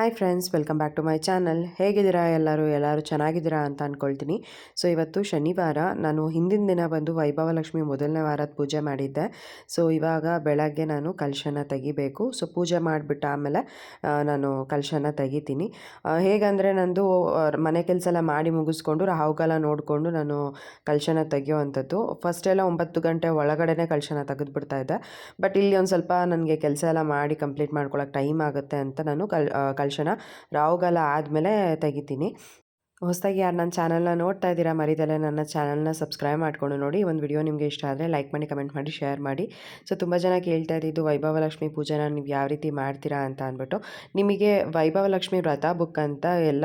Hi friends welcome back to my channel ಹೇಗಿದ್ದೀರಾ ಎಲ್ಲರೂ? ಎಲ್ಲರೂ ಚೆನ್ನಾಗಿದ್ದೀರಾ ಅಂತ ಅಂದ್ಕೊಳ್ತೀನಿ ಸೊ ಇವತ್ತು ಶನಿವಾರ, ನಾನು ಹಿಂದಿನ ದಿನ ಬಂದು ವೈಭವಲಕ್ಷ್ಮಿ ಮೊದಲನೇ ವಾರದ ಪೂಜೆ ಮಾಡಿದ್ದೆ. ಸೊ ಇವಾಗ ಬೆಳಗ್ಗೆ ನಾನು ಕಲಶನ ತೆಗಿಬೇಕು. ಸೊ ಪೂಜೆ ಮಾಡಿಬಿಟ್ಟು ಆಮೇಲೆ ನಾನು ಕಲಶನ ತೆಗಿತೀನಿ. ಹೇಗಂದರೆ ನಂದು ಮನೆ ಕೆಲಸ ಎಲ್ಲ ಮಾಡಿ ಮುಗಿಸ್ಕೊಂಡು ರಾಹುಕಾಲ ನೋಡಿಕೊಂಡು ನಾನು ಕಲಶನ ಫಸ್ಟ್ ಫಸ್ಟೆಲ್ಲ ಒಂಬತ್ತು ಗಂಟೆ ಒಳಗಡೆನೇ ಕಲಶನ ತೆಗೆದುಬಿಡ್ತಾ ಇದ್ದೆ. ಬಟ್ ಇಲ್ಲಿ ಒಂದು ಸ್ವಲ್ಪ ನನಗೆ ಕೆಲಸ ಎಲ್ಲ ಮಾಡಿ ಕಂಪ್ಲೀಟ್ ಮಾಡ್ಕೊಳ್ಳೋಕೆ ಟೈಮ್ ಆಗುತ್ತೆ ಅಂತ ನಾನು ಕಲ್ ಕಲಶನ ರಾಹುಗಾಲ ಆದಮೇಲೆ ತೆಗಿತೀನಿ. ಹೊಸದಾಗಿ ಯಾರು ನನ್ನ ಚಾನಲ್ನ ನೋಡ್ತಾ ಇದ್ದೀರಾ, ಮರಿದಲ್ಲೇ ನನ್ನ ಚಾನಲ್ನ ಸಬ್ಸ್ಕ್ರೈಬ್ ಮಾಡ್ಕೊಂಡು ನೋಡಿ. ಒಂದು ವಿಡಿಯೋ ನಿಮಗೆ ಇಷ್ಟ ಆದರೆ ಲೈಕ್ ಮಾಡಿ, ಕಮೆಂಟ್ ಮಾಡಿ, ಶೇರ್ ಮಾಡಿ. ಸೊ, ತುಂಬ ಜನ ಕೇಳ್ತಾ ಇದ್ದಿದ್ದು ವೈಭವಲಕ್ಷ್ಮಿ ಪೂಜೆನ ನೀವು ಯಾವ ರೀತಿ ಮಾಡ್ತೀರಾ ಅಂತ ಅಂದ್ಬಿಟ್ಟು. ನಿಮಗೆ ವೈಭವ ಲಕ್ಷ್ಮಿ ವ್ರತ ಬುಕ್ ಅಂತ ಎಲ್ಲ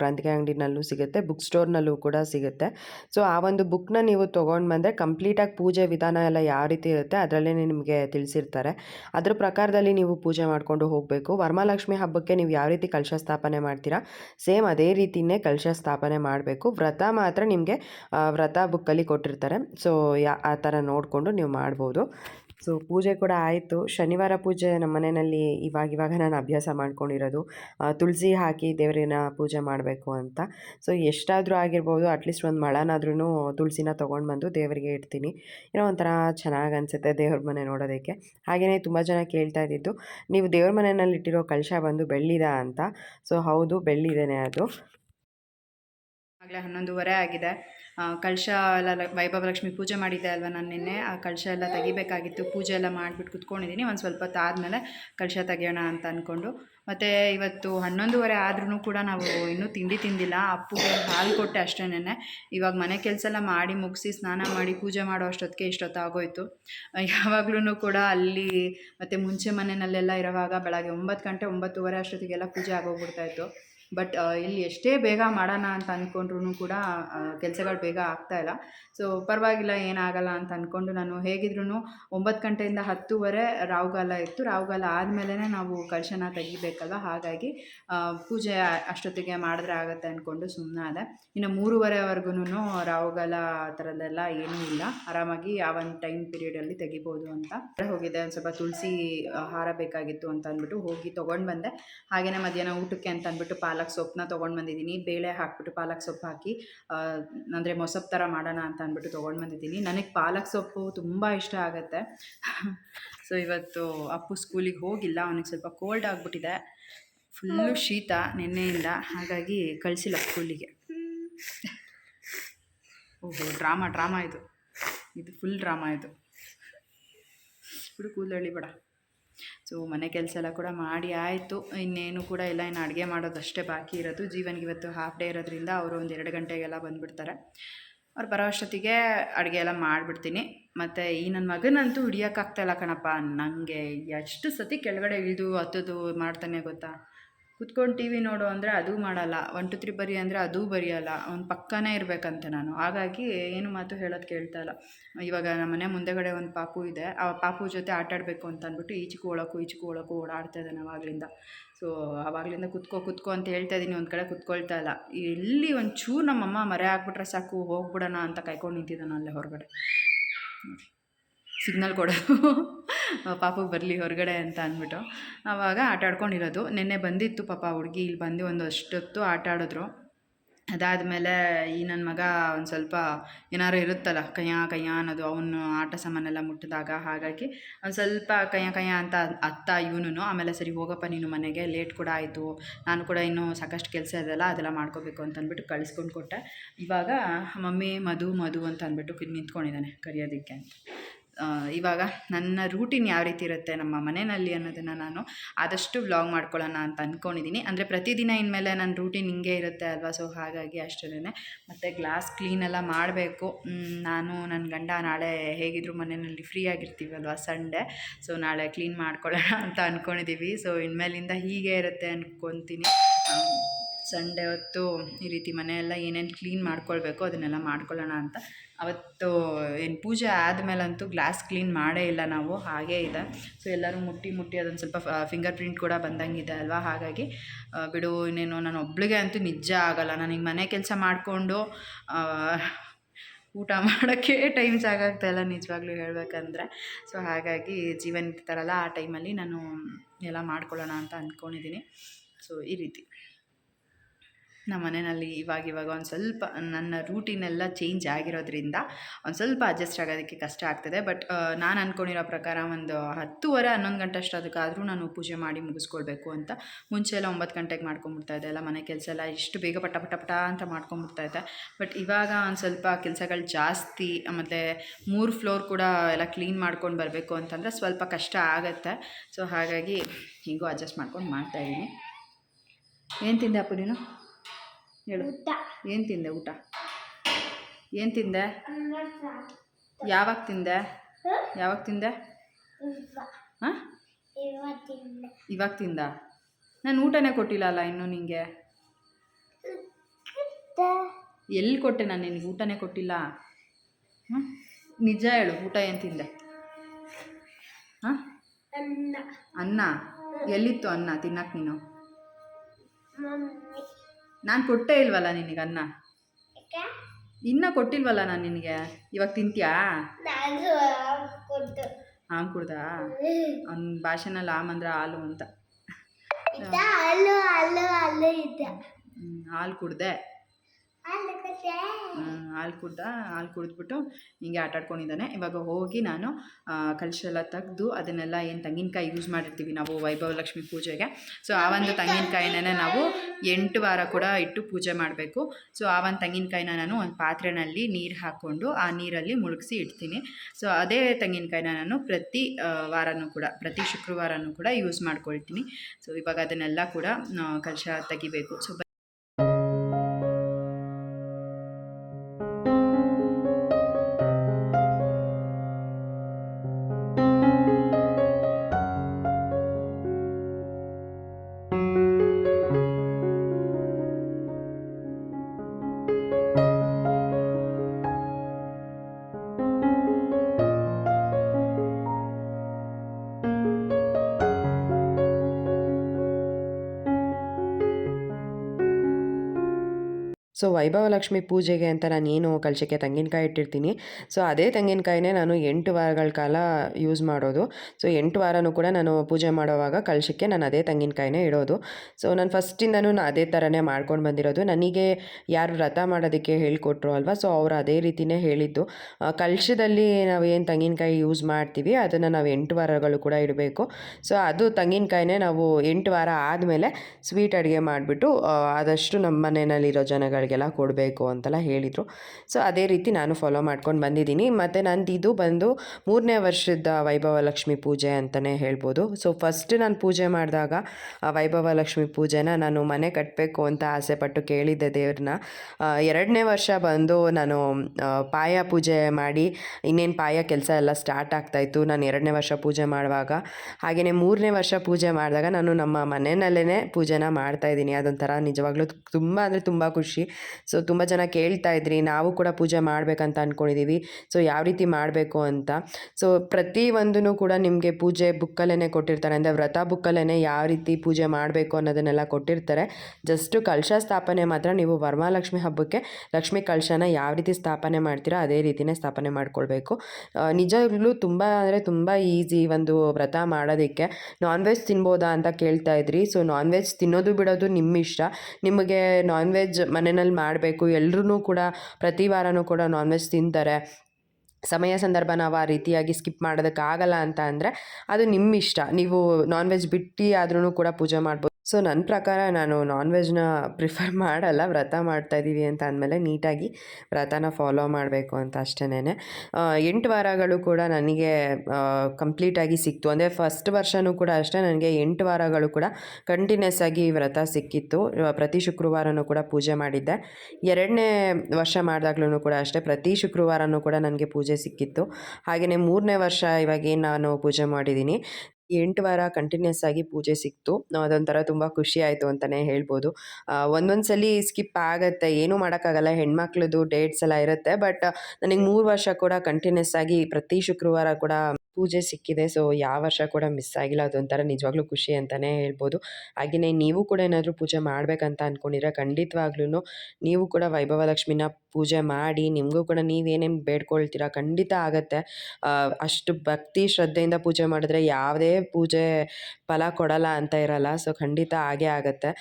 ಗ್ರಂಥಿಕೆ ಅಂಗಡಿನಲ್ಲೂ ಸಿಗುತ್ತೆ, ಬುಕ್ ಸ್ಟೋರ್ನಲ್ಲೂ ಕೂಡ ಸಿಗುತ್ತೆ. ಸೊ, ಆ ಒಂದು ಬುಕ್ನ ನೀವು ತೊಗೊಂಡು ಬಂದರೆ ಕಂಪ್ಲೀಟಾಗಿ ಪೂಜೆ ವಿಧಾನ ಎಲ್ಲ ಯಾವ ರೀತಿ ಇರುತ್ತೆ ಅದರಲ್ಲೇ ನಿಮಗೆ ತಿಳಿಸಿರ್ತಾರೆ. ಅದ್ರ ಪ್ರಕಾರದಲ್ಲಿ ನೀವು ಪೂಜೆ ಮಾಡಿಕೊಂಡು ಹೋಗಬೇಕು. ವರಮಹಾಲಕ್ಷ್ಮಿ ಹಬ್ಬಕ್ಕೆ ನೀವು ಯಾವ ರೀತಿ ಕಲಶ ಸ್ಥಾಪನೆ ಮಾಡ್ತೀರಾ, ಸೇಮ್ ಅದೇ ರೀತಿಯೇ ಕಲಶ ಸ್ಥಾಪನೆ ಮಾಡಬೇಕು. ವ್ರತ ಮಾತ್ರ ನಿಮಗೆ ವ್ರತ ಬುಕ್ಕಲ್ಲಿ ಕೊಟ್ಟಿರ್ತಾರೆ. ಸೊ ಯಾ, ಆ ಥರ ನೋಡಿಕೊಂಡು ನೀವು ಮಾಡ್ಬೋದು. ಸೊ ಪೂಜೆ ಕೂಡ ಆಯಿತು. ಶನಿವಾರ ಪೂಜೆ ನಮ್ಮ ಮನೆಯಲ್ಲಿ ಇವಾಗ ಇವಾಗ ನಾನು ಅಭ್ಯಾಸ ಮಾಡ್ಕೊಂಡಿರೋದು. ತುಳಸಿ ಹಾಕಿ ದೇವರಿನ ಪೂಜೆ ಮಾಡಬೇಕು ಅಂತ. ಸೊ ಎಷ್ಟಾದರೂ ಆಗಿರ್ಬೋದು ಅಟ್ಲೀಸ್ಟ್ ಒಂದು ಮಳನಾದ್ರೂ ತುಳಸಿನ ತೊಗೊಂಡು ಬಂದು ದೇವರಿಗೆ ಇಡ್ತೀನಿ. ಏನೋ ಒಂಥರ ಚೆನ್ನಾಗಿ ಅನಿಸುತ್ತೆ ದೇವ್ರ ಮನೆ ನೋಡೋದಕ್ಕೆ. ಹಾಗೆಯೇ ತುಂಬ ಜನ ಕೇಳ್ತಾ ಇದ್ದಿದ್ದು, ನೀವು ದೇವ್ರ ಮನೆಯಲ್ಲಿ ಇಟ್ಟಿರೋ ಕಲಶ ಬಂದು ಬೆಳ್ಳಿದ ಅಂತ. ಸೊ ಹೌದು, ಬೆಳ್ಳಿದೇನೆ ಅದು. ಆಗಲೇ ಹನ್ನೊಂದುವರೆ ಆಗಿದೆ. ಕಳಶ ಎಲ್ಲ ವೈಭವ ಲಕ್ಷ್ಮಿ ಪೂಜೆ ಮಾಡಿದ್ದೆ ಅಲ್ವಾ ನಾನು ನಿನ್ನೆ. ಆ ಕಳಶ ಎಲ್ಲ ತೆಗಿಬೇಕಾಗಿತ್ತು. ಪೂಜೆ ಎಲ್ಲ ಮಾಡಿಬಿಟ್ಟು ಕುತ್ಕೊಂಡಿದ್ದೀನಿ ಒಂದು ಸ್ವಲ್ಪ ಆದಮೇಲೆ ಕಳಶ ತೆಗಿಯೋಣ ಅಂತ ಅಂದ್ಕೊಂಡು ಮತ್ತು ಇವತ್ತು ಹನ್ನೊಂದುವರೆ ಆದ್ರೂ ಕೂಡ ನಾವು ಇನ್ನೂ ತಿಂಡಿ ತಿಂದಿಲ್ಲ. ಅಪ್ಪುಗೆ ಹಾಲು ಕೊಟ್ಟೆ ಅಷ್ಟೇ ನೆನ್ನೆ. ಇವಾಗ ಮನೆ ಕೆಲಸ ಎಲ್ಲ ಮಾಡಿ ಮುಗಿಸಿ ಸ್ನಾನ ಮಾಡಿ ಪೂಜೆ ಮಾಡೋ ಅಷ್ಟೊತ್ತಿಗೆ ಇಷ್ಟೊತ್ತು ಆಗೋಯ್ತು. ಯಾವಾಗ್ಲೂ ಕೂಡ ಅಲ್ಲಿ ಮತ್ತು ಮುಂಚೆ ಮನೆಯಲ್ಲೆಲ್ಲ ಇರುವಾಗ ಬೆಳಗ್ಗೆ ಒಂಬತ್ತು ಗಂಟೆ ಒಂಬತ್ತುವರೆ ಅಷ್ಟೊತ್ತಿಗೆಲ್ಲ ಪೂಜೆ ಆಗೋಗ್ಬಿಡ್ತಾಯಿತ್ತು ಬಟ್ ಇಲ್ಲಿ ಎಷ್ಟೇ ಬೇಗ ಮಾಡೋಣ ಅಂತ ಅಂದ್ಕೊಂಡ್ರೂ ಕೂಡ ಕೆಲಸಗಳು ಬೇಗ ಆಗ್ತಾಯಿಲ್ಲ ಸೊ, ಪರವಾಗಿಲ್ಲ, ಏನಾಗಲ್ಲ ಅಂತ ಅಂದ್ಕೊಂಡು ನಾನು ಹೇಗಿದ್ರೂ ಒಂಬತ್ತು ಗಂಟೆಯಿಂದ ಹತ್ತುವರೆ ರಾವುಗಾಲ ಇತ್ತು. ರಾವುಗಾಲ ಆದಮೇಲೆ ನಾವು ಕಳಶನ ತೆಗಿಬೇಕಲ್ವ? ಹಾಗಾಗಿ ಪೂಜೆ ಅಷ್ಟೊತ್ತಿಗೆ ಮಾಡಿದ್ರೆ ಆಗುತ್ತೆ ಅಂದ್ಕೊಂಡು ಸುಮ್ಮನೆ ಅದೇ ಇನ್ನು ಮೂರುವರೆವರೆಗೂ ರಾವುಗಾಲ ಆ ಥರದ್ದೆಲ್ಲ ಏನೂ ಇಲ್ಲ. ಆರಾಮಾಗಿ ಆ ಒಂದು ಟೈಮ್ ಪೀರಿಯಡಲ್ಲಿ ತೆಗಿಬೋದು ಅಂತ. ಹೋಗಿದ್ದೆ, ಒಂದು ಸ್ವಲ್ಪ ತುಳಸಿ ಹಾರ ಬೇಕಾಗಿತ್ತು ಅಂತ ಅಂದ್ಬಿಟ್ಟು ಹೋಗಿ ತೊಗೊಂಡು ಬಂದೆ. ಹಾಗೆಯೇ ಮಧ್ಯಾಹ್ನ ಊಟಕ್ಕೆ ಅಂತ ಅಂದ್ಬಿಟ್ಟು ಪಾಲಕ್ ಸೊಪ್ಪನ್ನ ತೊಗೊಂಡು ಬಂದಿದ್ದೀನಿ. ಬೇಳೆ ಹಾಕ್ಬಿಟ್ಟು ಪಾಲಕ್ ಸೊಪ್ಪು ಹಾಕಿ ಅಂದರೆ ಮೊಸಪ್ ಥರ ಮಾಡೋಣ ಅಂತ ಅಂದ್ಬಿಟ್ಟು ತೊಗೊಂಡು ಬಂದಿದ್ದೀನಿ. ನನಗೆ ಪಾಲಕ್ ಸೊಪ್ಪು ತುಂಬ ಇಷ್ಟ ಆಗುತ್ತೆ. ಸೊ ಇವತ್ತು ಅಪ್ಪು ಸ್ಕೂಲಿಗೆ ಹೋಗಿಲ್ಲ. ಅವನಿಗೆ ಸ್ವಲ್ಪ ಕೋಲ್ಡ್ ಆಗಿಬಿಟ್ಟಿದೆ. ಫುಲ್ಲು ಶೀತ ನಿನ್ನೆಯಿಂದ. ಹಾಗಾಗಿ ಕಳಿಸಿಲ್ಲ ಸ್ಕೂಲಿಗೆ. ಓಹೋ ಡ್ರಾಮಾ ಡ್ರಾಮಾ ಇದು. ಇದು ಫುಲ್ ಡ್ರಾಮಾ ಇದು. ಬಿಡು ಕೂದಲು ಬೇಡ ಸೊ ಮನೆ ಕೆಲಸ ಎಲ್ಲ ಕೂಡ ಮಾಡಿ ಆಯಿತು. ಇನ್ನೇನು ಕೂಡ ಎಲ್ಲ ಇನ್ನು ಅಡುಗೆ ಮಾಡೋದಷ್ಟೇ ಬಾಕಿ ಇರೋದು. ಜೀವನ್ಗೆ ಇವತ್ತು ಹಾಫ್ ಡೇ ಇರೋದ್ರಿಂದ ಅವರು ಒಂದು ಎರಡು ಗಂಟೆಗೆಲ್ಲ ಬಂದುಬಿಡ್ತಾರೆ. ಅವ್ರು ಬರೋ ಅಷ್ಟೊತ್ತಿಗೆ ಅಡುಗೆ ಎಲ್ಲ ಮಾಡಿಬಿಡ್ತೀನಿ. ಮತ್ತು ಈ ನನ್ನ ಮಗನಂತೂ ಹಿಡಿಯೋಕ್ಕಾಗ್ತಾಯಿಲ್ಲ ಕಣಪ್ಪ. ನನಗೆ ಎಷ್ಟು ಸತಿ ಕೆಳಗಡೆ ಇಳಿದು, ಹತ್ತೋದು ಮಾಡ್ತಾನೆ ಗೊತ್ತಾ? ಕುತ್ಕೊಂಡು ಟಿ ವಿ ನೋಡು ಅಂದರೆ ಅದೂ ಮಾಡಲ್ಲ. ಒನ್, ಟು, ತ್ರೀ ಬರಿ ಅಂದರೆ ಅದೂ ಬರೆಯಲ್ಲ. ಅವ್ನ ಪಕ್ಕನೇ ಇರಬೇಕಂತೆ ನಾನು. ಹಾಗಾಗಿ ಏನು ಮಾತು ಹೇಳೋದು ಕೇಳ್ತಾ ಇಲ್ಲ. ಇವಾಗ ನಮ್ಮ ಮನೆ ಮುಂದೆಗಡೆ ಒಂದು ಪಾಪು ಇದೆ. ಆ ಪಾಪು ಜೊತೆ ಆಟ ಆಡಬೇಕು ಅಂತ ಅಂದ್ಬಿಟ್ಟು ಈಚೆಗೂ ಒಳಕ್ಕೂ ಈಚೆಗೂ ಓಡಾಡ್ತಾ ಇದ್ದಾನೆ ಅವಾಗಲಿಂದ. ಸೊ ಆವಾಗಲಿಂದ ಕುತ್ಕೋ ಕುತ್ಕೋ ಅಂತ ಹೇಳ್ತಾ ಇದ್ದೀನಿ ಒಂದು ಕಡೆ ಕುತ್ಕೊಳ್ತಾ ಇಲ್ಲ. ಎಲ್ಲಿ ಒಂಚೂರು ನಮ್ಮಮ್ಮ ಮರೆ ಹಾಕ್ಬಿಟ್ರೆ ಸಾಕು, ಹೋಗ್ಬಿಡೋಣ ಅಂತ ಕಾಯ್ಕೊಂಡು ನಿಂತಿದ್ದಾನೆ ಅಲ್ಲೇ ಹೊರಗಡೆ. ಸಿಗ್ನಲ್ ಕೊಡೋದು. ಪಾಪಗೆ ಬರಲಿ ಹೊರಗಡೆ ಅಂತ ಅಂದ್ಬಿಟ್ಟು. ಆವಾಗ ಆಟ ಆಡ್ಕೊಂಡಿರೋದು. ನಿನ್ನೆ ಬಂದಿತ್ತು ಪಾಪ ಹುಡುಗಿ. ಇಲ್ಲಿ ಬಂದು ಒಂದು ಅಷ್ಟೊತ್ತು ಆಟ ಆಡಿದ್ರು. ಅದಾದಮೇಲೆ ಈ ನನ್ನ ಮಗ ಒಂದು ಸ್ವಲ್ಪ ಏನಾರು ಇರುತ್ತಲ್ಲ ಕಯ್ಯ ಕಯ್ಯ ಅನ್ನೋದು, ಅವನು ಆಟ ಸಾಮಾನೆಲ್ಲ ಮುಟ್ಟಿದಾಗ ಹಾಗಾಗಿ ಒಂದು ಸ್ವಲ್ಪ ಕಯ್ಯ ಕಯ್ಯ ಅಂತ ಅತ್ತ ಇವನು ಆಮೇಲೆ ಸರಿ ಹೋಗಪ್ಪ ನೀನು ಮನೆಗೆ, ಲೇಟ್ ಕೂಡ ಆಯಿತು. ನಾನು ಕೂಡ ಇನ್ನೂ ಸಾಕಷ್ಟು ಕೆಲಸ ಇದೆಲ್ಲ ಅದೆಲ್ಲ ಮಾಡ್ಕೋಬೇಕು ಅಂತ ಅಂದ್ಬಿಟ್ಟು ಕಳಿಸ್ಕೊಂಡು ಕೊಟ್ಟೆ. ಇವಾಗ ಮಮ್ಮಿ ಮಧು ಮಧು ಅಂತ ಅಂದ್ಬಿಟ್ಟು ನಿಂತ್ಕೊಂಡಿದ್ದಾನೆ ಕರೆಯೋದಕ್ಕೆ ಅಂತ. ಇವಾಗ ನನ್ನ ರೂಟೀನ್ ಯಾವ ರೀತಿ ಇರುತ್ತೆ ನಮ್ಮ ಮನೆಯಲ್ಲಿ ಅನ್ನೋದನ್ನು ನಾನು ಆದಷ್ಟು ವ್ಲಾಗ್ ಮಾಡ್ಕೊಳ್ಳೋಣ ಅಂತ ಅಂದ್ಕೊಂಡಿದ್ದೀನಿ ಅಂದರೆ ಪ್ರತಿದಿನ ಇನ್ಮೇಲೆ ನನ್ನ ರೂಟೀನ್ ಹಿಂಗೆ ಇರುತ್ತೆ ಅಲ್ವಾ? ಸೊ ಹಾಗಾಗಿ ಅಷ್ಟೇ ಮತ್ತು ಗ್ಲಾಸ್ ಕ್ಲೀನೆಲ್ಲ ಮಾಡಬೇಕು. ನಾನು ನನ್ನ ಗಂಡ ನಾಳೆ ಹೇಗಿದ್ರು ಮನೆಯಲ್ಲಿ ಫ್ರೀ ಆಗಿರ್ತೀವಲ್ವ ಸಂಡೇ ಸೊ ನಾಳೆ ಕ್ಲೀನ್ ಮಾಡ್ಕೊಳ್ಳೋಣ ಅಂತ ಅಂದ್ಕೊಂಡಿದ್ದೀವಿ ಸೊ ಇನ್ಮೇಲಿಂದ ಹೀಗೆ ಇರುತ್ತೆ ಅಂದ್ಕೊತೀನಿ ಸಂಡೇ ಹೊತ್ತು ಈ ರೀತಿ ಮನೆಯೆಲ್ಲ ಏನೇನು ಕ್ಲೀನ್ ಮಾಡ್ಕೊಳ್ಬೇಕು ಅದನ್ನೆಲ್ಲ ಮಾಡ್ಕೊಳ್ಳೋಣ ಅಂತ. ಅವತ್ತು ಏನು ಪೂಜೆ ಆದಮೇಲಂತೂ ಗ್ಲಾಸ್ ಕ್ಲೀನ್ ಮಾಡೇ ಇಲ್ಲ ನಾವು, ಹಾಗೇ ಇದೆ. ಸೊ ಎಲ್ಲರೂ ಮುಟ್ಟಿ ಮುಟ್ಟಿ ಅದೊಂದು ಸ್ವಲ್ಪ ಫಿಂಗರ್ ಪ್ರಿಂಟ್ ಕೂಡ ಬಂದಂಗಿದೆ ಅಲ್ವಾ? ಹಾಗಾಗಿ ಬಿಡು, ಇನ್ನೇನು ನಾನು ಒಬ್ಳಿಗೆ ಅಂತೂ ನಿಜ ಆಗಲ್ಲ. ನನಗೆ ಮನೆ ಕೆಲಸ ಮಾಡಿಕೊಂಡು ಊಟ ಮಾಡೋಕ್ಕೆ ಟೈಮ್ ಸಾಕಾಗ್ತಾಯಿಲ್ಲ ನಿಜವಾಗ್ಲೂ ಹೇಳಬೇಕಂದ್ರೆ. ಸೊ ಹಾಗಾಗಿ ಜೀವನ ಇರ್ತಾರಲ್ಲ ಆ ಟೈಮಲ್ಲಿ ನಾನು ಎಲ್ಲ ಮಾಡ್ಕೊಳ್ಳೋಣ ಅಂತ ಅಂದ್ಕೊಂಡಿದ್ದೀನಿ ಸೊ ಈ ರೀತಿ. ನಮ್ಮ ಮನೆಯಲ್ಲಿ ಇವಾಗ ಇವಾಗ ಒಂದು ಸ್ವಲ್ಪ ನನ್ನ ರೂಟೀನೆಲ್ಲ ಚೇಂಜ್ ಆಗಿರೋದ್ರಿಂದ ಒಂದು ಸ್ವಲ್ಪ ಅಡ್ಜಸ್ಟ್ ಆಗೋದಕ್ಕೆ ಕಷ್ಟ ಆಗ್ತದೆ. ಬಟ್ ನಾನು ಅಂದ್ಕೊಂಡಿರೋ ಪ್ರಕಾರ ಒಂದು ಹತ್ತುವರೆ, ಹನ್ನೊಂದು ಗಂಟೆ ಅಷ್ಟೊದಕ್ಕಾದರೂ ನಾನು ಪೂಜೆ ಮಾಡಿ ಮುಗಿಸ್ಕೊಳ್ಬೇಕು ಅಂತ. ಮುಂಚೆ ಎಲ್ಲ ಒಂಬತ್ತು ಗಂಟೆಗೆ ಮಾಡ್ಕೊಂಬಿಡ್ತಾ ಇದ್ದೆ. ಎಲ್ಲ ಮನೆ ಕೆಲಸ ಎಲ್ಲ ಇಷ್ಟು ಬೇಗ ಪಟ ಪಟ ಪಟ ಅಂತ ಮಾಡ್ಕೊಂಬಿಡ್ತಾ ಇದ್ದೆ. ಬಟ್ ಇವಾಗ ಒಂದು ಸ್ವಲ್ಪ ಕೆಲಸಗಳು ಜಾಸ್ತಿ, ಮತ್ತು ಮೂರು ಫ್ಲೋರ್ ಕೂಡ ಎಲ್ಲ ಕ್ಲೀನ್ ಮಾಡ್ಕೊಂಡು ಬರಬೇಕು ಅಂತಂದರೆ ಸ್ವಲ್ಪ ಕಷ್ಟ ಆಗುತ್ತೆ. ಸೊ ಹಾಗಾಗಿ ಹೀಗೂ ಅಡ್ಜಸ್ಟ್ ಮಾಡ್ಕೊಂಡು ಮಾಡ್ತಾಯಿದ್ದೀನಿ ಏನು ತಿಂದೆ ಅಪ್ಪು ನೀನು? ಹೇಳು. ಏನು ತಿಂದೆ ಊಟ? ಏನು ತಿಂದೆ? ಯಾವಾಗ ತಿಂದೆ? ಯಾವಾಗ ತಿಂದೆ? ಹಾಂ? ಇವಾಗ ತಿಂದ? ನಾನು ಊಟನೇ ಕೊಟ್ಟಿಲ್ಲ ಅಲ್ಲ ಇನ್ನೂ ನಿಂಗೆ. ಎಲ್ಲಿ ಕೊಟ್ಟೆ ನಾನು ನಿನಗೆ? ಊಟನೇ ಕೊಟ್ಟಿಲ್ಲ. ಹ್ಞೂ ನಿಜ ಹೇಳು ಊಟ ಏನು ತಿಂದೆ? ಹಾಂ? ಅನ್ನ. ಎಲ್ಲಿತ್ತು ಅನ್ನ ತಿನ್ನಕ್ಕೆ ನೀನು? ನಾನು ಕೊಟ್ಟೇ ಇಲ್ವಲ್ಲ ನಿನಗೆ ಅನ್ನ? ಇನ್ನೂ ಕೊಟ್ಟಿಲ್ವಲ್ಲ ನಾನು ನಿನಗೆ? ಇವಾಗ ತಿಂತ್ಯಾ? ಹಾಂ ಕುಡ್ದಾ. ಅವ್ನ ಭಾಷೆನಲ್ಲಿ ಆಮ್ ಅಂದ್ರೆ ಹಾಲು ಅಂತ. ಹಾಲು ಕುಡ್ದೆ. ಹಾಲು ಕುಡ್ದ ಹಾಲು ಕುಡಿದ್ಬಿಟ್ಟು ಹಿಂಗೆ ಆಟಾಡ್ಕೊಂಡಿದ್ದಾನೆ ಇವಾಗ ಹೋಗಿ ನಾನು ಕಲಶ ಎಲ್ಲ ತೆಗೆದು ಅದನ್ನೆಲ್ಲ ಏನು ತೆಂಗಿನಕಾಯಿ ಯೂಸ್ ಮಾಡಿರ್ತೀವಿ ನಾವು ವೈಭವ ಲಕ್ಷ್ಮಿ ಪೂಜೆಗೆ. ಸೊ ಆ ಒಂದು ತೆಂಗಿನಕಾಯಿನೇ ನಾವು ಎಂಟು ವಾರ ಕೂಡ ಇಟ್ಟು ಪೂಜೆ ಮಾಡಬೇಕು. ಸೊ ಆ ಒಂದು ತೆಂಗಿನಕಾಯಿನ ನಾನು ಒಂದು ಪಾತ್ರೆನಲ್ಲಿ ನೀರು ಹಾಕ್ಕೊಂಡು ಆ ನೀರಲ್ಲಿ ಮುಳುಗಿಸಿ ಇಡ್ತೀನಿ. ಸೊ ಅದೇ ತೆಂಗಿನಕಾಯಿನ ನಾನು ಪ್ರತಿ ವಾರನೂ ಕೂಡ ಪ್ರತಿ ಶುಕ್ರವಾರನೂ ಕೂಡ ಯೂಸ್ ಮಾಡ್ಕೊಳ್ತೀನಿ. ಸೊ ಇವಾಗ ಅದನ್ನೆಲ್ಲ ಕೂಡ ಕಲಶ ತೆಗಿಬೇಕು. ಸೊ ಸೊ ವೈಭವಲಕ್ಷ್ಮಿ ಪೂಜೆಗೆ ಅಂತ ನಾನು ಏನು ಕಲಶಕ್ಕೆ ತೆಂಗಿನಕಾಯಿ ಇಟ್ಟಿರ್ತೀನಿ. ಸೊ ಅದೇ ತೆಂಗಿನಕಾಯಿನೇ ನಾನು ಎಂಟು ವಾರಗಳ ಕಾಲ ಯೂಸ್ ಮಾಡೋದು. ಸೊ ಎಂಟು ವಾರನೂ ಕೂಡ ನಾನು ಪೂಜೆ ಮಾಡೋವಾಗ ಕಲಶಕ್ಕೆ ನಾನು ಅದೇ ತೆಂಗಿನಕಾಯಿನೇ ಇಡೋದು. ಸೊ ನಾನು ಫಸ್ಟಿಂದನೂ ಅದೇ ಥರನೇ ಮಾಡ್ಕೊಂಡು ಬಂದಿರೋದು. ನನಗೆ ಯಾರು ವ್ರತ ಮಾಡೋದಕ್ಕೆ ಹೇಳಿಕೊಟ್ರು ಅಲ್ವಾ? ಸೊ ಅವರು ಅದೇ ರೀತಿನೇ ಹೇಳಿದ್ದು. ಕಲಶದಲ್ಲಿ ನಾವು ಏನು ತೆಂಗಿನಕಾಯಿ ಯೂಸ್ ಮಾಡ್ತೀವಿ, ಅದನ್ನು ನಾವು ಎಂಟು ವಾರಗಳು ಕೂಡ ಇಡಬೇಕು. ಸೊ ಅದು ತೆಂಗಿನಕಾಯಿನೇ ನಾವು ಎಂಟು ವಾರ ಆದಮೇಲೆ ಸ್ವೀಟ್ ಅಡುಗೆ ಮಾಡಿಬಿಟ್ಟು ಆದಷ್ಟು ನಮ್ಮ ಮನೆಯಲ್ಲಿರೋ ಜನಗಳಿಗೆಲ್ಲ ಕೊಡಬೇಕು ಅಂತೆಲ್ಲ ಹೇಳಿದರು. ಸೊ ಅದೇ ರೀತಿ ನಾನು ಫಾಲೋ ಮಾಡ್ಕೊಂಡು ಬಂದಿದ್ದೀನಿ. ಮತ್ತು ನಂದು ಇದು ಬಂದು ಮೂರನೇ ವರ್ಷದ ವೈಭವ ಲಕ್ಷ್ಮಿ ಪೂಜೆ ಅಂತಲೇ ಹೇಳ್ಬೋದು. ಸೊ ಫಸ್ಟ್ ನಾನು ಪೂಜೆ ಮಾಡಿದಾಗ ವೈಭವ ಲಕ್ಷ್ಮಿ ಪೂಜೆನ ನಾನು ಮನೆ ಕಟ್ಟಬೇಕು ಅಂತ ಆಸೆಪಟ್ಟು ಕೇಳಿದ್ದೆ ದೇವ್ರನ್ನ. ಎರಡನೇ ವರ್ಷ ಬಂದು ನಾನು ಪಾಯ ಪೂಜೆ ಮಾಡಿ, ಇನ್ನೇನು ಪಾಯ ಕೆಲಸ ಎಲ್ಲ ಸ್ಟಾರ್ಟ್ ಆಗ್ತಾಯಿತ್ತು ನಾನು ಎರಡನೇ ವರ್ಷ ಪೂಜೆ ಮಾಡುವಾಗ. ಹಾಗೆಯೇ ಮೂರನೇ ವರ್ಷ ಪೂಜೆ ಮಾಡಿದಾಗ ನಾನು ನಮ್ಮ ಮನೆಯಲ್ಲೇ ಪೂಜೆನ ಮಾಡ್ತಾಯಿದ್ದೀನಿ ಅದೊಂಥರ ನಿಜವಾಗ್ಲೂ ತುಂಬ ಅಂದರೆ ತುಂಬ ಖುಷಿ. ಸೊ ತುಂಬ ಜನ ಕೇಳ್ತಾ ಇದ್ರಿ, ನಾವು ಕೂಡ ಪೂಜೆ ಮಾಡಬೇಕಂತ ಅಂದ್ಕೊಂಡಿದ್ದೀವಿ ಸೊ ಯಾವ ರೀತಿ ಮಾಡಬೇಕು ಅಂತ. ಸೊ ಪ್ರತಿ ಕೂಡ ನಿಮಗೆ ಪೂಜೆ ಬುಕ್ಕಲ್ಲೇ ಕೊಟ್ಟಿರ್ತಾರೆ. ಅಂದರೆ ವ್ರತ ಬುಕ್ಕಲ್ಲೇ ಯಾವ ರೀತಿ ಪೂಜೆ ಮಾಡಬೇಕು ಅನ್ನೋದನ್ನೆಲ್ಲ ಕೊಟ್ಟಿರ್ತಾರೆ. ಜಸ್ಟು ಕಲಶ ಸ್ಥಾಪನೆ ಮಾತ್ರ ನೀವು ವರಮಹಾಲಕ್ಷ್ಮಿ ಹಬ್ಬಕ್ಕೆ ಲಕ್ಷ್ಮಿ ಕಲಶನ ಯಾವ ರೀತಿ ಸ್ಥಾಪನೆ ಮಾಡ್ತೀರೋ ಅದೇ ರೀತಿಯೇ ಸ್ಥಾಪನೆ ಮಾಡ್ಕೊಳ್ಬೇಕು. ನಿಜ ನಿಜವಾಗ್ಲೂ ತುಂಬ ಅಂದರೆ ತುಂಬ ಈಸಿ ಒಂದು ವ್ರತ ಮಾಡೋದಕ್ಕೆ. ನಾನ್ ವೆಜ್ ತಿನ್ಬೋದಾ ಅಂತ ಕೇಳ್ತಾ ಇದ್ರಿ. ಸೊ ನಾನ್ ವೆಜ್ ತಿನ್ನೋದು ಬಿಡೋದು ನಿಮ್ಮ ಇಷ್ಟ ನಿಮಗೆ ನಾನ್ ವೆಜ್ ಮನೆಯಲ್ಲಿ ಮಾಡಬೇಕು. ಎಲ್ಲರೂ ಕೂಡ ಪ್ರತಿ ವಾರನೂ ಕೂಡ ನಾನ್ ವೆಜ್ ತಿಂತಾರೆ. ಸಮಯ ಸಂದರ್ಭ ನಾವು ಆ ರೀತಿಯಾಗಿ ಸ್ಕಿಪ್ ಮಾಡೋದಕ್ಕಾಗಲ್ಲ ಅಂತ ಅಂದರೆ ಅದು ನಿಮ್ಮ ಇಷ್ಟ ನೀವು ನಾನ್ ವೆಜ್ ಬಿಟ್ಟು ಆದ್ರೂ ಕೂಡ ಪೂಜೆ ಮಾಡ್ಬೋದು. ಸೊ ನನ್ನ ಪ್ರಕಾರ ನಾನು ನಾನ್ ವೆಜ್ನ ಪ್ರಿಫರ್ ಮಾಡಲ್ಲ, ವ್ರತ ಮಾಡ್ತಾಯಿದ್ದೀವಿ ಅಂತ ಅಂದಮೇಲೆ ನೀಟಾಗಿ ವ್ರತನ ಫಾಲೋ ಮಾಡಬೇಕು ಅಂತ ಅಷ್ಟೇನೆ ಎಂಟು ವಾರಗಳು ಕೂಡ ನನಗೆ ಕಂಪ್ಲೀಟಾಗಿ ಸಿಕ್ತು. ಅಂದರೆ ಫಸ್ಟ್ ವರ್ಷವೂ ಕೂಡ ಅಷ್ಟೇ, ನನಗೆ ಎಂಟು ವಾರಗಳು ಕೂಡ ಕಂಟಿನ್ಯೂಸ್ ಆಗಿ ವ್ರತ ಸಿಕ್ಕಿತ್ತು. ಪ್ರತಿ ಶುಕ್ರವಾರನೂ ಕೂಡ ಪೂಜೆ ಮಾಡಿದ್ದೆ. ಎರಡನೇ ವರ್ಷ ಮಾಡಿದಾಗ್ಲೂ ಕೂಡ ಅಷ್ಟೇ, ಪ್ರತಿ ಶುಕ್ರವಾರನೂ ಕೂಡ ನನಗೆ ಪೂಜೆ ಸಿಕ್ಕಿತ್ತು. ಹಾಗೆಯೇ ಮೂರನೇ ವರ್ಷ ಇವಾಗ ನಾನು ಪೂಜೆ ಮಾಡಿದ್ದೀನಿ. ಎಂಟು ವಾರ ಕಂಟಿನ್ಯೂಸ್ ಆಗಿ ಪೂಜೆ ಸಿಕ್ತು. ಅದೊಂಥರ ತುಂಬ ಖುಷಿ ಆಯಿತು ಅಂತಲೇ ಹೇಳ್ಬೋದು. ಒಂದೊಂದ್ಸಲಿ ಸಲ ಸ್ಕಿಪ್ ಆಗುತ್ತೆ. ಏನೂ ಮಾಡೋಕ್ಕಾಗಲ್ಲ. ಹೆಣ್ಮಕ್ಳದ್ದು ಡೇಟ್ಸ್ ಎಲ್ಲ ಇರುತ್ತೆ. ಬಟ್ ನನಗೆ ಮೂರು ವರ್ಷ ಕೂಡ ಕಂಟಿನ್ಯೂಸ್ ಆಗಿ ಪ್ರತಿ ಶುಕ್ರವಾರ ಕೂಡ ಪೂಜೆ ಸಿಕ್ಕಿದೆ, ಸೊ ಯಾವ ವರ್ಷ ಕೂಡ ಮಿಸ್ ಆಗಿಲ್ಲ ಅದೊಂಥರ ನಿಜವಾಗ್ಲೂ ಖುಷಿ ಅಂತಲೇ ಹೇಳ್ಬೋದು. ಹಾಗೆಯೇ ನೀವು ಕೂಡ ಏನಾದರೂ ಪೂಜೆ ಮಾಡಬೇಕಂತ ಅಂದ್ಕೊಂಡಿದ್ರೆ ಖಂಡಿತವಾಗ್ಲೂ ನೀವು ಕೂಡ ವೈಭವ ಲಕ್ಷ್ಮಿನ ಪೂಜೆ ಮಾಡಿ, ನಿಮಗೂ ಕೂಡ ನೀವೇನೇನು ಬೇಡ್ಕೊಳ್ತೀರಾ, ಖಂಡಿತ ಆಗತ್ತೆ. ಅಷ್ಟು ಭಕ್ತಿ ಶ್ರದ್ಧೆಯಿಂದ ಪೂಜೆ ಮಾಡಿದ್ರೆ ಯಾವುದೇ ಪೂಜೆ ಫಲ ಕೊಡಲ್ಲ ಅಂತ ಇರಲ್ಲ, ಸೊ ಖಂಡಿತ ಆಗೇ ಆಗುತ್ತೆ.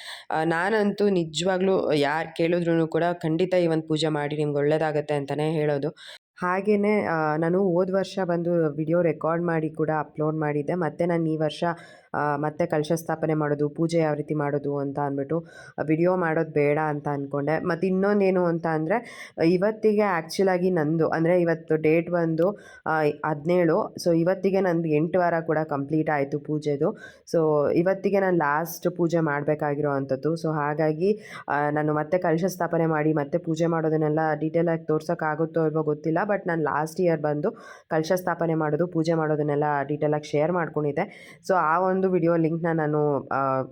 ನಾನಂತೂ ನಿಜವಾಗ್ಲೂ ಯಾರು ಕೇಳಿದ್ರು ಕೂಡ ಖಂಡಿತ ಈ ಒಂದು ಪೂಜೆ ಮಾಡಿ ನಿಮ್ಗೆ ಒಳ್ಳೇದಾಗತ್ತೆ ಅಂತಲೇ ಹೇಳೋದು. ಹಾಗೆಯೇ ನಾನು ಹೋದ ವರ್ಷ ಬಂದು ವಿಡಿಯೋ ರೆಕಾರ್ಡ್ ಮಾಡಿ ಕೂಡ ಅಪ್ಲೋಡ್ ಮಾಡಿದ್ದೆ. ಮತ್ತು ನಾನು ಈ ವರ್ಷ ಮತ್ತೆ ಕಲಶ ಸ್ಥಾಪನೆ ಮಾಡೋದು, ಪೂಜೆ ಯಾವ ರೀತಿ ಮಾಡೋದು ಅಂತ ಅಂದ್ಬಿಟ್ಟು ವಿಡಿಯೋ ಮಾಡೋದು ಬೇಡ ಅಂತ ಅಂದ್ಕೊಂಡೆ ಮತ್ತು ಇನ್ನೊಂದೇನು ಅಂತ ಅಂದರೆ, ಇವತ್ತಿಗೆ ಆ್ಯಕ್ಚುಲಾಗಿ ನಂದು, ಅಂದರೆ ಇವತ್ತು ಡೇಟ್ ಬಂದು ಹದಿನೇಳು ಸೊ ಇವತ್ತಿಗೆ ನಂದು ಎಂಟು ವಾರ ಕೂಡ ಕಂಪ್ಲೀಟ್ ಆಯಿತು ಪೂಜೆದು. ಸೊ ಇವತ್ತಿಗೆ ನಾನು ಲಾಸ್ಟ್ ಪೂಜೆ ಮಾಡಬೇಕಾಗಿರೋ ಅಂಥದ್ದು ಸೊ ಹಾಗಾಗಿ ನಾನು ಮತ್ತೆ ಕಲಶ ಸ್ಥಾಪನೆ ಮಾಡಿ, ಮತ್ತೆ ಪೂಜೆ ಮಾಡೋದನ್ನೆಲ್ಲ ಡೀಟೇಲಾಗಿ ತೋರ್ಸೋಕ್ಕಾಗುತ್ತೋ ಇಲ್ವೋ ಗೊತ್ತಿಲ್ಲ ಬಟ್ ನಾನು ಲಾಸ್ಟ್ ಇಯರ್ ಬಂದು ಕಲಶ ಸ್ಥಾಪನೆ ಮಾಡೋದು, ಪೂಜೆ ಮಾಡೋದನ್ನೆಲ್ಲ ಡೀಟೇಲಾಗಿ ಶೇರ್ ಮಾಡ್ಕೊಂಡಿದ್ದೆ. ಸೊ ಆ ಒಂದು ವಿಡಿಯೋ ಲಿಂಕ್ನ ನಾನು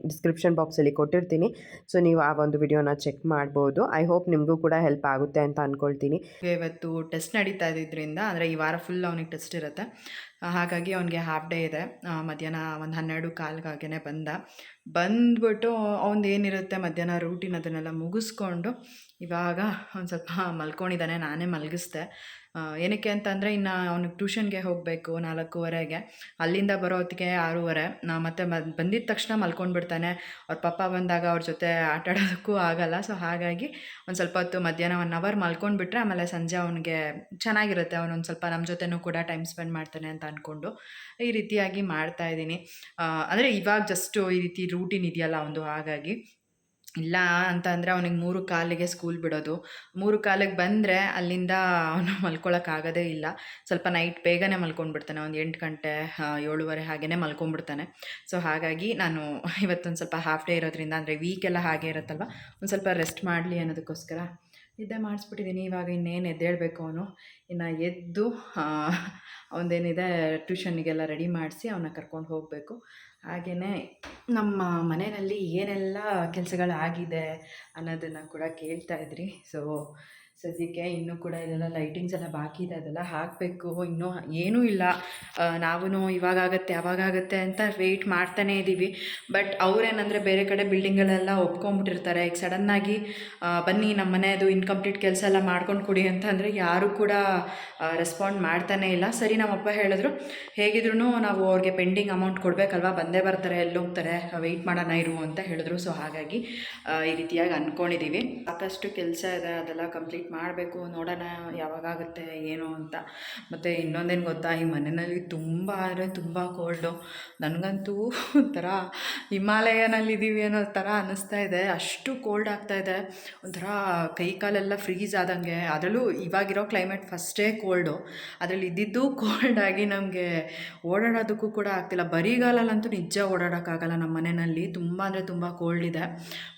ಡಿಸ್ಕ್ರಿಪ್ಷನ್ ಬಾಕ್ಸಲ್ಲಿ ಕೊಟ್ಟಿರ್ತೀನಿ. ಸೊ ನೀವು ಆ ಒಂದು ವಿಡಿಯೋನ ಚೆಕ್ ಮಾಡ್ಬೋದು. ಐ ಹೋಪ್ ನಿಮಗೂ ಕೂಡ ಹೆಲ್ಪ್ ಆಗುತ್ತೆ ಅಂತ ಅಂದ್ಕೊಳ್ತೀನಿ ಇವತ್ತು ಟೆಸ್ಟ್ ನಡೀತಾ ಇದ್ದರಿಂದ ಅಂದರೆ ಈ ವಾರ ಫುಲ್ ಅವನಿಗೆ ಟೆಸ್ಟ್ ಇರುತ್ತೆ. ಹಾಗಾಗಿ ಅವನಿಗೆ ಹಾಫ್ ಡೇ ಇದೆ. ಮಧ್ಯಾಹ್ನ ಒಂದು ಹನ್ನೆರಡು ಕಾಲ್ಗಾಗೇ ಬಂದ. ಬಂದ್ಬಿಟ್ಟು ಅವ್ನು ಏನಿರುತ್ತೆ, ಮಧ್ಯಾಹ್ನ ರೂಟೀನ್ ಅದನ್ನೆಲ್ಲ ಮುಗಿಸ್ಕೊಂಡು, ಇವಾಗ ಒಂದು ಸ್ವಲ್ಪ ಮಲ್ಕೊಂಡಿದ್ದಾನೆ, ನಾನೇ ಮಲಗಿಸ್ದೆ. ಏನಕ್ಕೆ ಅಂತಂದರೆ ಇನ್ನು ಅವ್ನಿಗೆ ಟ್ಯೂಷನ್ಗೆ ಹೋಗಬೇಕು ನಾಲ್ಕೂವರೆಗೆ. ಅಲ್ಲಿಂದ ಬರೋ ಹೊತ್ತಿಗೆ ಆರೂವರೆ. ನಾ ಮತ್ತೆ ಬಂದಿದ್ದ ತಕ್ಷಣ ಮಲ್ಕೊಂಡ್ಬಿಡ್ತಾನೆ. ಅವ್ರ ಪಪ್ಪ ಬಂದಾಗ ಅವ್ರ ಜೊತೆ ಆಟ ಆಡೋದಕ್ಕೂ ಆಗಲ್ಲ. ಸೊ ಹಾಗಾಗಿ ಒಂದು ಸ್ವಲ್ಪ ಹೊತ್ತು ಮಧ್ಯಾಹ್ನ ಒನ್ ಅವರ್ ಮಲ್ಕೊಂಡ್ಬಿಟ್ರೆ ಆಮೇಲೆ ಸಂಜೆ ಅವನಿಗೆ ಚೆನ್ನಾಗಿರುತ್ತೆ. ಅವನೊಂದು ಸ್ವಲ್ಪ ನಮ್ಮ ಜೊತೆನೂ ಕೂಡ ಟೈಮ್ ಸ್ಪೆಂಡ್ ಮಾಡ್ತಾನೆ ಅಂತ ಅಂದ್ಕೊಂಡು ಈ ರೀತಿಯಾಗಿ ಮಾಡ್ತಾ ಇದ್ದೀನಿ. ಅಂದರೆ ಇವಾಗ ಜಸ್ಟು ಈ ರೀತಿ ರೂಟೀನ್ ಇದೆಯಲ್ಲ ಒಂದು ಹಾಗಾಗಿ. ಇಲ್ಲ ಅಂತ ಅಂದರೆ ಅವನಿಗೆ ಮೂರು ಕಾಲಿಗೆ ಸ್ಕೂಲ್ ಬಿಡೋದು. ಮೂರು ಕಾಲಿಗೆ ಬಂದರೆ ಅಲ್ಲಿಂದ ಅವನು ಮಲ್ಕೊಳ್ಳೋಕ್ಕಾಗೋದೇ ಇಲ್ಲ. ಸ್ವಲ್ಪ ನೈಟ್ ಬೇಗನೆ ಮಲ್ಕೊಂಡ್ಬಿಡ್ತಾನೆ. ಒಂದು ಎಂಟು ಗಂಟೆ ಏಳುವರೆ ಹಾಗೇ ಮಲ್ಕೊಂಡ್ಬಿಡ್ತಾನೆ. ಸೊ ಹಾಗಾಗಿ ನಾನು ಇವತ್ತೊಂದು ಸ್ವಲ್ಪ ಹಾಫ್ ಡೇ ಇರೋದ್ರಿಂದ ಅಂದರೆ ವೀಕೆಲ್ಲ ಹಾಗೆ ಇರುತ್ತಲ್ವ? ಒಂದು ಸ್ವಲ್ಪ ರೆಸ್ಟ್ ಮಾಡಲಿ ಅನ್ನೋದಕ್ಕೋಸ್ಕರ. ನಿದ್ದೆ ಮಾಡಿಸ್ಬಿಟ್ಟಿದ್ದೀನಿ, ಇವಾಗ ಇನ್ನೇನು ಎದ್ದೇಳಬೇಕು ಅವನು. ಇನ್ನು ಎದ್ದು ಅವನದೇನಿದೆ ಟ್ಯೂಷನ್ನಿಗೆಲ್ಲ ರೆಡಿ ಮಾಡಿಸಿ ಅವನ್ನ ಕರ್ಕೊಂಡು ಹೋಗಬೇಕು. ಹಾಗೆಯೇ ನಮ್ಮ ಮನೆಯಲ್ಲಿ ಏನೆಲ್ಲ ಕೆಲಸಗಳಾಗಿದೆ ಅನ್ನೋದನ್ನು ಕೂಡ ಕೇಳ್ತಾ ಇದ್ರಿ. ಸೊ ಸದ್ಯಕ್ಕೆ ಇನ್ನೂ ಕೂಡ ಇದೆಲ್ಲ ಲೈಟಿಂಗ್ಸ್ ಎಲ್ಲ ಬಾಕಿ ಇದೆ, ಅದೆಲ್ಲ ಹಾಕಬೇಕು. ಇನ್ನೂ ಏನೂ ಇಲ್ಲ. ನಾವೂ ಇವಾಗಾಗತ್ತೆ ಆವಾಗತ್ತೆ ಅಂತ ವೆಯ್ಟ್ ಮಾಡ್ತಾನೇ ಇದ್ದೀವಿ ಬಟ್ ಅವ್ರೇನಂದರೆ ಬೇರೆ ಕಡೆ ಬಿಲ್ಡಿಂಗಲ್ಲೆಲ್ಲ ಒಪ್ಕೊಂಬಿಟ್ಟಿರ್ತಾರೆ ಈಗ ಸಡನ್ನಾಗಿ ಬನ್ನಿ ನಮ್ಮ ಮನೆಯದು ಇನ್ಕಂಪ್ಲೀಟ್ ಕೆಲಸ ಎಲ್ಲ ಮಾಡ್ಕೊಂಡು ಕೊಡಿ ಅಂತಂದರೆ ಯಾರೂ ಕೂಡ ರೆಸ್ಪಾಂಡ್ ಮಾಡ್ತಾನೇ ಇಲ್ಲ. ಸರಿ, ನಮ್ಮಪ್ಪ ಹೇಳಿದ್ರು. ಹೇಗಿದ್ರು ನಾವು ಅವ್ರಿಗೆ ಪೆಂಡಿಂಗ್ ಅಮೌಂಟ್ ಕೊಡಬೇಕಲ್ವಾ? ಬಂದೇ ಬರ್ತಾರೆ, ಎಲ್ಲೋಗ್ತಾರೆ. ವೆಯ್ಟ್ ಮಾಡೋಣ ಇರು ಅಂತ ಹೇಳಿದ್ರು. ಸೊ ಹಾಗಾಗಿ ಈ ರೀತಿಯಾಗಿ ಅಂದ್ಕೊಂಡಿದ್ದೀವಿ ಸಾಕಷ್ಟು ಕೆಲಸ ಇದೆ, ಅದೆಲ್ಲ ಕಂಪ್ಲೀಟ್ ಮಾಡಬೇಕು, ನೋಡೋಣ ಯಾವಾಗಾಗುತ್ತೆ, ಏನು ಅಂತ. ಮತ್ತು ಇನ್ನೊಂದೇನು ಗೊತ್ತಾ, ಈ ಮನೆಯಲ್ಲಿ ತುಂಬ ಅಂದರೆ ತುಂಬ ಕೋಲ್ಡು ನನಗಂತೂ ಒಂಥರ ಹಿಮಾಲಯನಲ್ಲಿದ್ದೀವಿ ಅನ್ನೋ ಥರ ಅನ್ನಿಸ್ತಾ ಇದೆ. ಅಷ್ಟು ಕೋಲ್ಡ್ ಆಗ್ತಾ ಇದೆ. ಒಂಥರ ಕೈ ಕಾಲೆಲ್ಲ ಫ್ರೀಸ್ ಆದಂಗೆ. ಅದರಲ್ಲೂ ಇವಾಗಿರೋ ಕ್ಲೈಮೇಟ್ ಫಸ್ಟೇ ಕೋಲ್ಡು ಅದರಲ್ಲಿ ಇದ್ದಿದ್ದು ಕೋಲ್ಡ್ ಆಗಿ ನಮಗೆ ಓಡಾಡೋದಕ್ಕೂ ಕೂಡ ಆಗ್ತಿಲ್ಲ. ಬರಿಗಾಲಲ್ಲಂತೂ ನಿಜ ಓಡಾಡೋಕ್ಕಾಗಲ್ಲ ನಮ್ಮ ಮನೆಯಲ್ಲಿ. ತುಂಬ ಅಂದರೆ ತುಂಬ ಕೋಲ್ಡ್ ಇದೆ.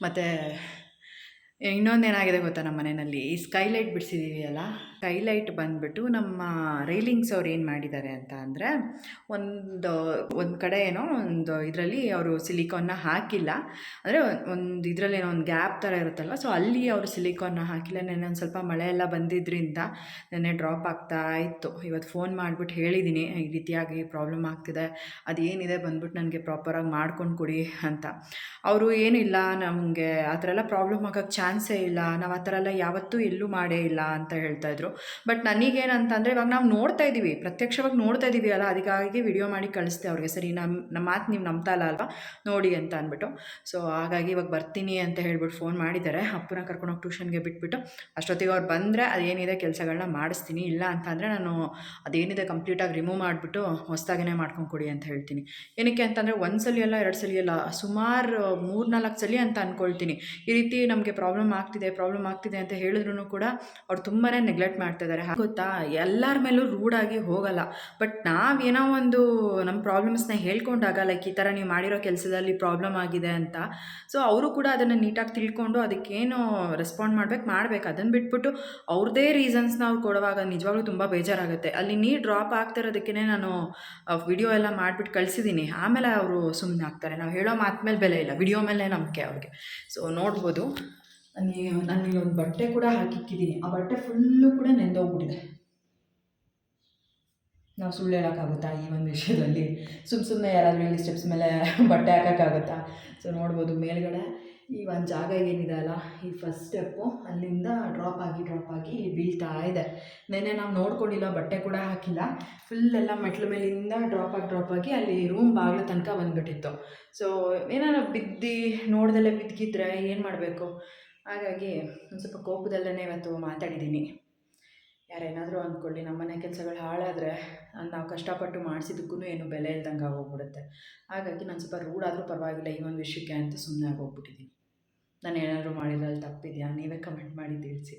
ಮತ್ತು ಇನ್ನೊಂದೇನಾಗಿದೆ ಗೊತ್ತಾ ನಮ್ಮ ಮನೆಯಲ್ಲಿ? ಈ ಸ್ಕೈಲೈಟ್ ಬಿಡಿಸಿದ್ದೀವಿ ಸ್ಕೈಲೈಟ್ ಬಂದುಬಿಟ್ಟು ನಮ್ಮ ರೈಲಿಂಗ್ಸ್ ಅವ್ರು ಏನು ಮಾಡಿದ್ದಾರೆ ಅಂತ ಅಂದರೆ, ಒಂದು ಒಂದು ಕಡೆ ಏನೋ ಒಂದು ಇದರಲ್ಲಿ ಅವರು ಸಿಲಿಕಾನ್ನ ಹಾಕಿಲ್ಲ. ಅಂದರೆ ಒಂದು ಇದರಲ್ಲಿ ಏನೋ ಒಂದು ಗ್ಯಾಪ್ ಥರ ಇರುತ್ತಲ್ವ? ಸೊ ಅಲ್ಲಿ ಅವರು ಸಿಲಿಕಾನ್ನ ಹಾಕಿಲ್ಲ. ನೆನೆ ಒಂದು ಸ್ವಲ್ಪ ಮಳೆ ಎಲ್ಲ ಬಂದಿದ್ದರಿಂದ ನೆನ್ನೆ ಡ್ರಾಪ್ ಆಗ್ತಾ ಇತ್ತು. ಇವತ್ತು ಫೋನ್ ಮಾಡಿಬಿಟ್ಟು ಹೇಳಿದ್ದೀನಿ ಈ ರೀತಿಯಾಗಿ ಪ್ರಾಬ್ಲಮ್ ಆಗ್ತಿದೆ, ಅದೇನಿದೆ ಬಂದ್ಬಿಟ್ಟು ನನಗೆ ಪ್ರಾಪರಾಗಿ ಮಾಡ್ಕೊಂಡು ಕೊಡಿ ಅಂತ. ಅವರು ಏನಿಲ್ಲ ನಮಗೆ, ಆ ಥರ ಎಲ್ಲ ಪ್ರಾಬ್ಲಮ್ ಆಗೋಕ್ಕೆ ಚಾನ್ಸೇ ಇಲ್ಲ, ನಾವು ಆ ಥರ ಎಲ್ಲ ಯಾವತ್ತೂ ಎಲ್ಲೂ ಮಾಡೇ ಇಲ್ಲ ಅಂತ ಹೇಳ್ತಾ ಇದ್ರು. ಬಟ್ ನನಗೇನಂತಂದರೆ ಇವಾಗ ನಾವು ನೋಡ್ತಾ ಇದ್ದೀವಿ ಪ್ರತ್ಯಕ್ಷವಾಗಿ ನೋಡ್ತಾ ಇದ್ದೀವಿ ಅಲ್ಲ ಅದಕ್ಕಾಗಿ ವಿಡಿಯೋ ಮಾಡಿ ಕಳಿಸ್ತೆ ಅವ್ರಿಗೆ. ಸರಿ ನಮ್ಮ ನಮ್ಮ ಮಾತು ನೀವು ನಂಬ್ತಾ ಇಲ್ಲ ಅಲ್ವಾ? ನೋಡಿ ಅಂತ ಅಂದ್ಬಿಟ್ಟು. ಸೊ ಹಾಗಾಗಿ ಇವಾಗ ಬರ್ತೀನಿ ಅಂತ ಹೇಳ್ಬಿಟ್ಟು ಫೋನ್ ಮಾಡಿದ್ದಾರೆ ಅಪ್ಪನ ಕರ್ಕೊಂಡೋಗಿ ಟ್ಯೂಷನ್ಗೆ ಬಿಟ್ಬಿಟ್ಟು. ಅಷ್ಟೊತ್ತಿಗೆ ಅವ್ರು ಬಂದರೆ ಅದೇನಿದೆ ಕೆಲಸಗಳನ್ನ ಮಾಡಿಸ್ತೀನಿ, ಇಲ್ಲ ಅಂತಂದರೆ ನಾನು ಅದೇನಿದೆ ಕಂಪ್ಲೀಟಾಗಿ ರಿಮೂವ್ ಮಾಡಿಬಿಟ್ಟು ಹೊಸ್ದಾಗೇ ಮಾಡ್ಕೊಂಡು ಕೊಡಿ ಅಂತ ಹೇಳ್ತೀನಿ. ಏನಕ್ಕೆ ಅಂತಂದರೆ ಒಂದು ಸಲ ಅಲ್ಲ ಎರಡು ಸಲ ಅಲ್ಲ ಸುಮಾರು ಮೂರು ನಾಲ್ಕು ಸಲ ಅಂತ ಅಂದ್ಕೊಳ್ತೀನಿ ಈ ರೀತಿ ನಮಗೆ ಪ್ರಾಬ್ಲಮ್ ಆಗ್ತಿದೆ ಪ್ರಾಬ್ಲಮ್ ಆಗ್ತಿದೆ ಅಂತ ಹೇಳಿದ್ರು ಕೂಡ ಅವ್ರು ತುಂಬಾ ನೆಗ್ಲೆಕ್ಟ್ ಮಾಡ್ತಾ ಇದ್ದಾರೆ ಗೊತ್ತಾ? ಎಲ್ಲರ ಮೇಲೂ ರೂಡಾಗಿ ಹೋಗಲ್ಲ. ಬಟ್ ನಾವೇನೋ ಒಂದು ನಮ್ಮ ಪ್ರಾಬ್ಲಮ್ಸ್ನ ಹೇಳ್ಕೊಂಡಾಗ ಲೈಕ್ ಈ ಥರ ನೀವು ಮಾಡಿರೋ ಕೆಲಸದಲ್ಲಿ ಪ್ರಾಬ್ಲಮ್ ಆಗಿದೆ ಅಂತ ಸೊ ಅವರು ಕೂಡ ಅದನ್ನು ನೀಟಾಗಿ ತಿಳ್ಕೊಂಡು ಅದಕ್ಕೇನು ರೆಸ್ಪಾಂಡ್ ಮಾಡ್ಬೇಕು ಮಾಡ್ಬೇಕು. ಅದನ್ನು ಬಿಟ್ಬಿಟ್ಟು ಅವ್ರದ್ದೇ ರೀಸನ್ಸ್ನ ಅವ್ರು ಕೊಡುವಾಗ ನಿಜವಾಗ್ಲೂ ತುಂಬ ಬೇಜಾರಾಗುತ್ತೆ. ಅಲ್ಲಿ ನೀರು ಡ್ರಾಪ್ ಆಗ್ತಿರೋದಕ್ಕೇ ನಾನು ವಿಡಿಯೋ ಎಲ್ಲ ಮಾಡಿಬಿಟ್ಟು ಕಳಿಸಿದ್ದೀನಿ ಆಮೇಲೆ ಅವರು ಸುಮ್ಮನೆ ಆಗ್ತಾರೆ. ನಾವು ಹೇಳೋ ಮಾತು ಮೇಲೆ ಬೆಲೆ ಇಲ್ಲ. ವಿಡಿಯೋ ಮೇಲೆ ನಂಬಿಕೆ ಅವ್ರಿಗೆ. ಸೊ ನೋಡ್ಬೋದು. ನನಗೆ ನಾನು ಒಂದು ಬಟ್ಟೆ ಕೂಡ ಹಾಕಿಕ್ಕಿದ್ದೀನಿ. ಆ ಬಟ್ಟೆ ಫುಲ್ಲು ಕೂಡ ನೆಂದೋಗ್ಬಿಟ್ಟಿದೆ ನಾವು ಸುಳ್ಳು ಹೇಳೋಕ್ಕಾಗುತ್ತಾ ಈ ಒಂದು ವಿಷಯದಲ್ಲಿ? ಸುಮ್ಮ ಸುಮ್ಮನೆ ಯಾರಾದರೂ ಇಲ್ಲಿ ಸ್ಟೆಪ್ಸ್ ಮೇಲೆ ಬಟ್ಟೆ ಹಾಕೋಕ್ಕಾಗುತ್ತಾ? ಸೊ ನೋಡ್ಬೋದು ಮೇಲ್ಗಡೆ ಈ ಒಂದು ಜಾಗ ಏನಿದೆ ಅಲ್ಲ, ಈ ಫಸ್ಟ್ ಸ್ಟೆಪ್ಪು ಅಲ್ಲಿಂದ ಡ್ರಾಪ್ ಆಗಿ ಡ್ರಾಪ್ ಆಗಿ ಬೀಳ್ತಾ ಇದೆ. ನೆನ್ನೆ ನಾವು ನೋಡ್ಕೊಂಡಿಲ್ಲ, ಬಟ್ಟೆ ಕೂಡ ಹಾಕಿಲ್ಲ. ಫುಲ್ ಎಲ್ಲ ಮೆಟ್ಲು ಮೇಲಿಂದ ಡ್ರಾಪ್ ಆಗಿ ಡ್ರಾಪ್ ಆಗಿ ಅಲ್ಲಿ ರೂಮ್ ಬಾಗ್ಲ ತನಕ ಬಂದುಬಿಟ್ಟಿತ್ತು. ಸೊ ಏನಾರ ಬಿದ್ದು, ನೋಡ್ದಲ್ಲೇ ಬಿದ್ದಿದ್ರೆ ಏನು ಮಾಡಬೇಕು? ಹಾಗಾಗಿ ಒಂದು ಸ್ವಲ್ಪ ಕೋಪದಲ್ಲೇ ಇವತ್ತು ಮಾತಾಡಿದ್ದೀನಿ. ಯಾರೇನಾದರೂ ಅಂದ್ಕೊಳ್ಳಿ ನಮ್ಮನೆ ಕೆಲಸಗಳು ಹಾಳಾದರೆ ನಾವು ಕಷ್ಟಪಟ್ಟು ಮಾಡಿಸಿದ್ದಕ್ಕೂ ಏನು ಬೆಲೆ ಇಲ್ದಂಗೆ ಆಗೋಗ್ಬಿಡುತ್ತೆ. ಹಾಗಾಗಿ ನಾನು ಸ್ವಲ್ಪ ರೂಢಾದರೂ ಪರವಾಗಿಲ್ಲ, ಈ ಒಂದು ವಿಷಯಕ್ಕೆ ಅಂತ ಸುಮ್ಮನೆ ಆಗೋಗ್ಬಿಟ್ಟಿದ್ದೀನಿ. ನಾನು ಏನಾದರೂ ಮಾಡಿದ್ರಲ್ಲಿ ತಪ್ಪಿದೆಯಾ? ನೀವೇ ಕಮೆಂಟ್ ಮಾಡಿ ತಿಳಿಸಿ.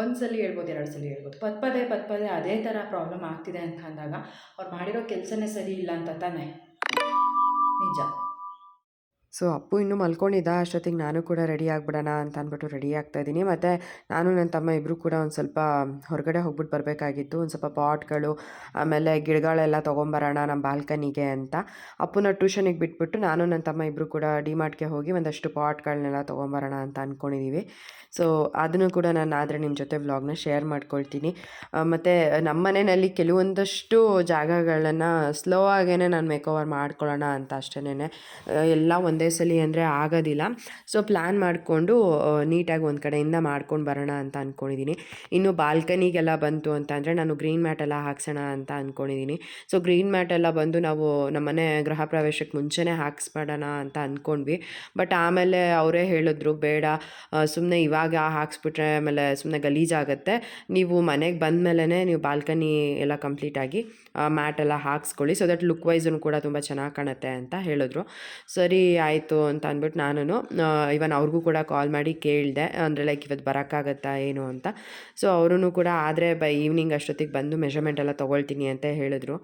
ಒಂದು ಸಲ ಹೇಳ್ಬೋದು ಎರಡು ಸಲ ಹೇಳ್ಬೋದು. ಪದ ಪದೇ, ಪದ್ ಅದೇ ಥರ ಪ್ರಾಬ್ಲಮ್ ಆಗ್ತಿದೆ ಅಂತ ಅಂದಾಗ ಅವ್ರು ಮಾಡಿರೋ ಕೆಲಸನೇ ಸರಿ ಇಲ್ಲ ಅಂತ ತಾನೇ ಸೊ ಅಪ್ಪು ಇನ್ನೂ ಮಲ್ಕೊಂಡಿದ್ದ, ಅಷ್ಟೊತ್ತಿಗೆ ನಾನು ಕೂಡ ರೆಡಿ ಆಗಿಬಿಡೋಣ ಅಂತ ಅಂದ್ಬಿಟ್ಟು ರೆಡಿ ಆಗ್ತಾ ಇದ್ದೀನಿ. ಮತ್ತು ನಾನು ನನ್ನ ತಮ್ಮ ಇಬ್ಬರು ಕೂಡ ಒಂದು ಸ್ವಲ್ಪ ಹೊರಗಡೆ ಹೋಗ್ಬಿಟ್ಟು ಬರಬೇಕಾಗಿತ್ತು. ಒಂದು ಸ್ವಲ್ಪ ಪಾಟ್ಗಳು, ಆಮೇಲೆ ಗಿಡಗಳೆಲ್ಲ ತೊಗೊಂಬರೋಣ ನಮ್ಮ ಬಾಲ್ಕನಿಗೆ ಅಂತ. ಅಪ್ಪನ ಟ್ಯೂಷನಿಗೆ ಬಿಟ್ಬಿಟ್ಟು ನಾನು ನನ್ನ ತಮ್ಮ ಇಬ್ಬರು ಕೂಡ ಡಿಮಾರ್ಟ್ಗೆ ಹೋಗಿ ಒಂದಷ್ಟು ಪಾಟ್ಗಳನ್ನೆಲ್ಲ ತೊಗೊಂಬರೋಣ ಅಂತ ಅಂದ್ಕೊಂಡಿದ್ದೀವಿ ಸೊ ಅದನ್ನು ಕೂಡ ನಾನು ಆದರೆ ನಿಮ್ಮ ಜೊತೆ ವ್ಲಾಗ್ನ ಶೇರ್ ಮಾಡ್ಕೊಳ್ತೀನಿ. ಮತ್ತು ನಮ್ಮ ಮನೆಯಲ್ಲಿ ಕೆಲವೊಂದಷ್ಟು ಜಾಗಗಳನ್ನು ಸ್ಲೋ ಆಗೇ ನಾನು ಮೇಕೋವರ್ ಮಾಡ್ಕೊಳ್ಳೋಣ ಅಂತ ಅಷ್ಟೇ ಎಲ್ಲ ಒಂದೇ ಸಲ ಅಂದರೆ ಆಗೋದಿಲ್ಲ. ಸೊ ಪ್ಲ್ಯಾನ್ ಮಾಡಿಕೊಂಡು ನೀಟಾಗಿ ಒಂದು ಕಡೆಯಿಂದ ಮಾಡ್ಕೊಂಡು ಬರೋಣ ಅಂತ ಅಂದ್ಕೊಂಡಿದ್ದೀನಿ ಇನ್ನು ಬಾಲ್ಕನಿಗೆಲ್ಲ ಬಂತು ಅಂತ ಅಂದರೆ ನಾನು ಗ್ರೀನ್ ಮ್ಯಾಟ್ ಎಲ್ಲ ಹಾಕ್ಸೋಣ ಅಂತ ಅಂದ್ಕೊಂಡಿದ್ದೀನಿ ಸೊ ಗ್ರೀನ್ ಮ್ಯಾಟ್ ಎಲ್ಲ ಬಂದು ನಾವು ನಮ್ಮನೆ ಗೃಹ ಪ್ರವೇಶಕ್ಕೆ ಮುಂಚೆನೇ ಹಾಕ್ಸ್ಬಿಡೋಣ ಅಂತ ಅಂದ್ಕೊಂಡ್ವಿ ಬಟ್ ಆಮೇಲೆ ಅವರೇ ಹೇಳಿದ್ರು, ಬೇಡ ಸುಮ್ಮನೆ ಇವಾಗ ಹಾಕ್ಸ್ಬಿಟ್ರೆ ಆಮೇಲೆ ಸುಮ್ಮನೆ ಗಲೀಜಾಗುತ್ತೆ ನೀವು ಮನೆಗೆ ಬಂದಮೇಲೆ ನೀವು ಬಾಲ್ಕನಿ ಎಲ್ಲ ಕಂಪ್ಲೀಟಾಗಿ ಮ್ಯಾಟ್ ಎಲ್ಲ ಹಾಕ್ಸ್ಕೊಳ್ಳಿ. ಸೊ ದಟ್ ಲುಕ್ ವೈಸೂ ಕೂಡ ತುಂಬ ಚೆನ್ನಾಗಿ ಕಾಣುತ್ತೆ ಅಂತ ಹೇಳಿದ್ರು. ಸರಿ ಆಯಿತು ಅಂತ ಅಂದ್ಬಿಟ್ಟು ನಾನು ಇವನ್ ಅವ್ರಿಗೂ ಕೂಡ ಕಾಲ್ ಮಾಡಿ ಕೇಳಿದೆ, ಅಂದರೆ ಲೈಕ್ ಇವತ್ತು ಬರೋಕ್ಕಾಗತ್ತಾ ಏನು ಅಂತ. ಸೊ ಅವರೂ ಕೂಡ ಆದರೆ ಬೈ ಈವ್ನಿಂಗ್ ಅಷ್ಟೊತ್ತಿಗೆ ಬಂದು ಮೆಷರ್ಮೆಂಟ್ ಎಲ್ಲ ತೊಗೊಳ್ತೀನಿ ಅಂತ ಹೇಳಿದ್ರು.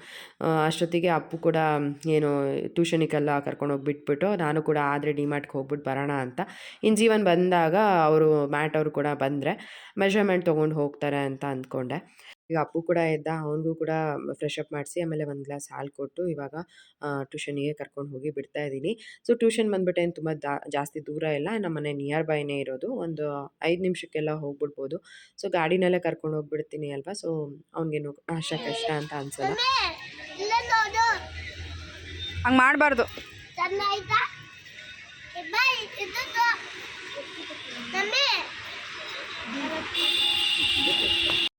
ಅಷ್ಟೊತ್ತಿಗೆ ಅಪ್ಪು ಕೂಡ, ಏನು ಟ್ಯೂಷನಿಗೆಲ್ಲ ಕರ್ಕೊಂಡೋಗಿ ಬಿಟ್ಬಿಟ್ಟು, ನಾನು ಕೂಡ ಆದರೆ ಡಿಮಾರ್ಟ್ಗೆ ಹೋಗ್ಬಿಟ್ಟು ಬರೋಣ ಅಂತ. ಇನ್ನು ಜೀವನ್ ಬಂದಾಗ ಅವರು ಮ್ಯಾಟ್ ಅವರು ಕೂಡ ಬಂದರೆ ಮೆಷರ್ಮೆಂಟ್ ತೊಗೊಂಡು ಹೋಗ್ತಾರೆ ಅಂತ ಅಂದ್ಕೊಂಡೆ. ಈಗ ಅಪ್ಪು ಕೂಡ ಎದ್ದ ಅವನಿಗೂ ಕೂಡ ಫ್ರೆಶ್ ಅಪ್ ಮಾಡಿಸಿ ಆಮೇಲೆ ಒಂದು ಗ್ಲಾಸ್ ಹಾಲು ಕೊಟ್ಟು ಇವಾಗ ಟ್ಯೂಷನಿಗೆ ಕರ್ಕೊಂಡು ಹೋಗಿ ಬಿಡ್ತಾ ಇದ್ದೀನಿ. ಸೊ ಟ್ಯೂಷನ್ ಬಂದ್ಬಿಟ್ಟು ಏನು ತುಂಬ ದಾ ಜಾಸ್ತಿ ದೂರ ಇಲ್ಲ. ನಮ್ಮ ಮನೆ ನಿಯರ್ ಬೈನೇ ಇರೋದು. ಒಂದು ಐದು ನಿಮಿಷಕ್ಕೆಲ್ಲ ಹೋಗ್ಬಿಡ್ಬೋದು. ಸೊ ಗಾಡಿನಲ್ಲೇ ಕರ್ಕೊಂಡು ಹೋಗ್ಬಿಡ್ತೀನಿ ಅಲ್ವಾ? ಸೊ ಅವ್ನಿಗೇನು ಅಷ್ಟ ಕಷ್ಟ ಅಂತ ಅನ್ಸಲ್ಲ. ಇಲ್ಲ ನೋಡು ಹಂಗೆ ಮಾಡಬಾರ್ದು ಮಮ್ಮಿ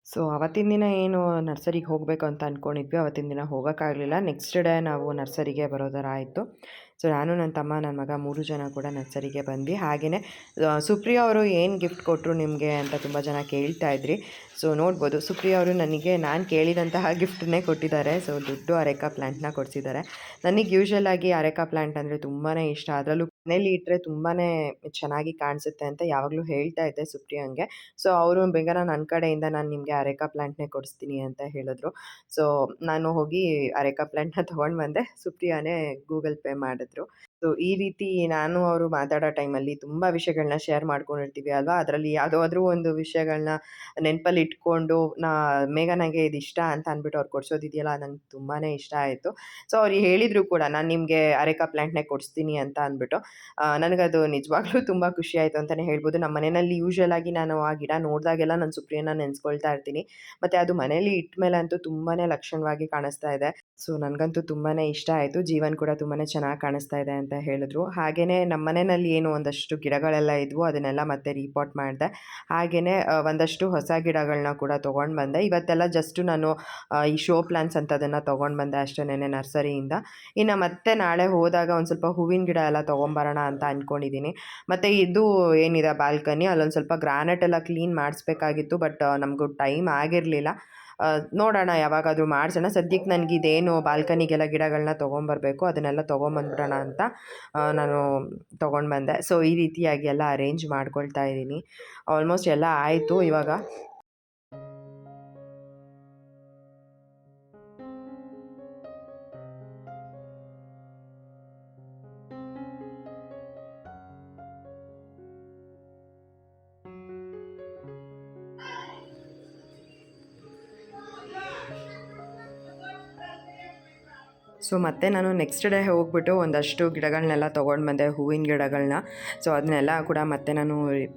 ಸೊ ಅವತ್ತಿನ ದಿನ ಏನು ನರ್ಸರಿಗೆ ಹೋಗಬೇಕು ಅಂತ ಅಂದ್ಕೊಂಡಿದ್ವಿ ಅವತ್ತಿನ ದಿನ ಹೋಗೋಕ್ಕಾಗಲಿಲ್ಲ ನೆಕ್ಸ್ಟ್ ಡೇ ನಾವು ನರ್ಸರಿಗೆ ಬರೋ ಥರ ಆಯಿತು. ಸೊ ನಾನು, ನನ್ನ ತಮ್ಮ, ನನ್ನ ಮಗ ಮೂರು ಜನ ಕೂಡ ನರ್ಸರಿಗೆ ಬಂದ್ವಿ. ಹಾಗೆಯೇ ಸುಪ್ರಿಯಾ ಅವರು ಏನು ಗಿಫ್ಟ್ ಕೊಟ್ಟರು ನಿಮಗೆ ಅಂತ ತುಂಬ ಜನ ಕೇಳ್ತಾ ಇದ್ರಿ. ಸೊ ನೋಡ್ಬೋದು. ಸುಪ್ರಿಯಾ ಅವರು ನನಗೆ, ನಾನು ಕೇಳಿದಂತಹ ಗಿಫ್ಟನ್ನೇ ಕೊಟ್ಟಿದ್ದಾರೆ. ಸೊ ದುಡ್ಡು ಅರೆಕಾ ಪ್ಲ್ಯಾಂಟ್ನ ಕೊಡಿಸಿದ್ದಾರೆ. ನನಗೆ ಯೂಶ್ವಲ್ ಆಗಿ ಅರೆಕಾ ಪ್ಲ್ಯಾಂಟ್ ಅಂದರೆ ತುಂಬಾ ಇಷ್ಟ. ಅದರಲ್ಲೂ ಮನೇಲಿ ಇಟ್ಟರೆ ತುಂಬಾ ಚೆನ್ನಾಗಿ ಕಾಣಿಸುತ್ತೆ ಅಂತ ಯಾವಾಗಲೂ ಹೇಳ್ತಾ ಇದ್ದೆ ಸುಪ್ರಿಯಾಂಗೆ. ಸೊ, ಅವರು ಬೇಗನ ನನ್ನ ಕಡೆಯಿಂದ ನಾನು ನಿಮಗೆ ಅರೆಕಾ ಪ್ಲ್ಯಾಂಟ್ನೇ ಕೊಡಿಸ್ತೀನಿ ಅಂತ ಹೇಳಿದ್ರು. ಸೊ, ನಾನು ಹೋಗಿ ಅರೆಕಾ ಪ್ಲ್ಯಾಂಟ್ನ ತೊಗೊಂಡು ಬಂದೆ ಸುಪ್ರಿಯಾನೇ ಗೂಗಲ್ ಪೇ ಮಾಡಿದ್ರು. ಸೊ, ಈ ರೀತಿ ನಾನು ಅವರು ಮಾತಾಡೋ ಟೈಮಲ್ಲಿ ತುಂಬ ವಿಷಯಗಳನ್ನ ಶೇರ್ ಮಾಡ್ಕೊಂಡಿರ್ತೀವಿ ಅಲ್ವಾ? ಅದರಲ್ಲಿ ಯಾವುದಾದ್ರೂ ಒಂದು ವಿಷಯಗಳನ್ನ ನೆನಪಲ್ಲಿ ಇಟ್ಕೊಂಡು, ನಾ ಮೇಘ ನನಗೆ ಇದು ಇಷ್ಟ ಅಂತ ಅಂದ್ಬಿಟ್ಟು ಅವ್ರು ಕೊಡ್ಸೋದಿದೆಯಲ್ಲ, ನಂಗೆ ತುಂಬಾ ಇಷ್ಟ ಆಯಿತು. ಸೊ, ಅವ್ರು ಹೇಳಿದ್ರು ಕೂಡ, ನಾನು ನಿಮಗೆ ಅರೆಕಾ ಪ್ಲ್ಯಾಂಟ್ನೇ ಕೊಡಿಸ್ತೀನಿ ಅಂತ ಅಂದ್ಬಿಟ್ಟು. ನನಗದು ನಿಜವಾಗ್ಲೂ ತುಂಬ ಖುಷಿ ಆಯಿತು ಅಂತಲೇ ಹೇಳ್ಬೋದು. ನಮ್ಮ ಮನೆಯಲ್ಲಿ ಯೂಶ್ವಲ್ ಆಗಿ ನಾನು ಆ ಗಿಡ ನೋಡಿದಾಗೆಲ್ಲ ನಾನು ಸುಪ್ರಿಯನ ನೆನೆಸ್ಕೊಳ್ತಾ ಇರ್ತೀನಿ. ಮತ್ತು ಅದು ಮನೇಲಿ ಇಟ್ಟ ಮೇಲೆ ಅಂತೂ ತುಂಬಾ ಲಕ್ಷಣವಾಗಿ ಕಾಣಿಸ್ತಾ ಇದೆ. ಸೊ, ನನಗಂತೂ ತುಂಬಾ ಇಷ್ಟ ಆಯಿತು. ಜೀವನ್ ಕೂಡ ತುಂಬಾ ಚೆನ್ನಾಗಿ ಕಾಣಿಸ್ತಾ ಇದೆ ಅಂತ ಹೇಳಿದ್ರು. ಹಾಗೆಯೇ ನಮ್ಮ ಮನೆಯಲ್ಲಿ ಏನು ಒಂದಷ್ಟು ಗಿಡಗಳೆಲ್ಲ ಇದ್ವು, ಅದನ್ನೆಲ್ಲ ಮತ್ತೆ ರೀಪಾಟ್ ಮಾಡಿದೆ. ಹಾಗೆಯೇ ಒಂದಷ್ಟು ಹೊಸ ಗಿಡಗಳನ್ನ ಕೂಡ ತೊಗೊಂಡು ಬಂದೆ. ಇವತ್ತೆಲ್ಲ ಜಸ್ಟು ನಾನು ಈ ಶೋ ಪ್ಲಾನ್ಸ್ ಅಂತ ಅದನ್ನು ತೊಗೊಂಡು ಬಂದೆ ಅಷ್ಟೇನೆ ನರ್ಸರಿಯಿಂದ. ಇನ್ನು ಮತ್ತೆ ನಾಳೆ ಹೋದಾಗ ಒಂದು ಸ್ವಲ್ಪ ಹೂವಿನ ಗಿಡ ಎಲ್ಲ ತೊಗೊಂಬರೋಣ ಅಂತ ಅಂದ್ಕೊಂಡಿದ್ದೀನಿ ಮತ್ತು ಇದು ಏನಿದೆ ಬಾಲ್ಕನಿ ಅಲ್ಲೊಂದು ಸ್ವಲ್ಪ ಗ್ರಾನೈಟ್ ಎಲ್ಲ ಕ್ಲೀನ್ ಮಾಡಿಸ್ಬೇಕಾಗಿತ್ತು ಬಟ್ ನಮಗೂ ಟೈಮ್ ಆಗಿರಲಿಲ್ಲ. ನೋಡೋಣ, ಯಾವಾಗಾದರೂ ಮಾಡಿಸೋಣ. ಸದ್ಯಕ್ಕೆ ನನಗೆ ಇದೇನು ಬಾಲ್ಕನಿಗೆಲ್ಲ ಗಿಡಗಳನ್ನ ತೊಗೊಂಬರ್ಬೇಕು, ಅದನ್ನೆಲ್ಲ ತೊಗೊಂಬಂದ್ಬಿಡೋಣ ಅಂತ ನಾನು ತೊಗೊಂಡು ಬಂದೆ ಸೊ, ಈ ರೀತಿಯಾಗಿ ಎಲ್ಲ ಅರೇಂಜ್ ಮಾಡ್ಕೊಳ್ತಾ ಇದ್ದೀನಿ. ಆಲ್ಮೋಸ್ಟ್ ಎಲ್ಲ ಆಯಿತು ಇವಾಗ. ಸೊ ಮತ್ತೆ ನಾನು ನೆಕ್ಸ್ಟ್ ಡೇ ಹೋಗ್ಬಿಟ್ಟು ಒಂದಷ್ಟು ಗಿಡಗಳನ್ನೆಲ್ಲ ತೊಗೊಂಡು ಬಂದೆ, ಹೂವಿನ ಗಿಡಗಳನ್ನ ಸೊ ಅದನ್ನೆಲ್ಲ ಕೂಡ ಮತ್ತೆ ನಾನು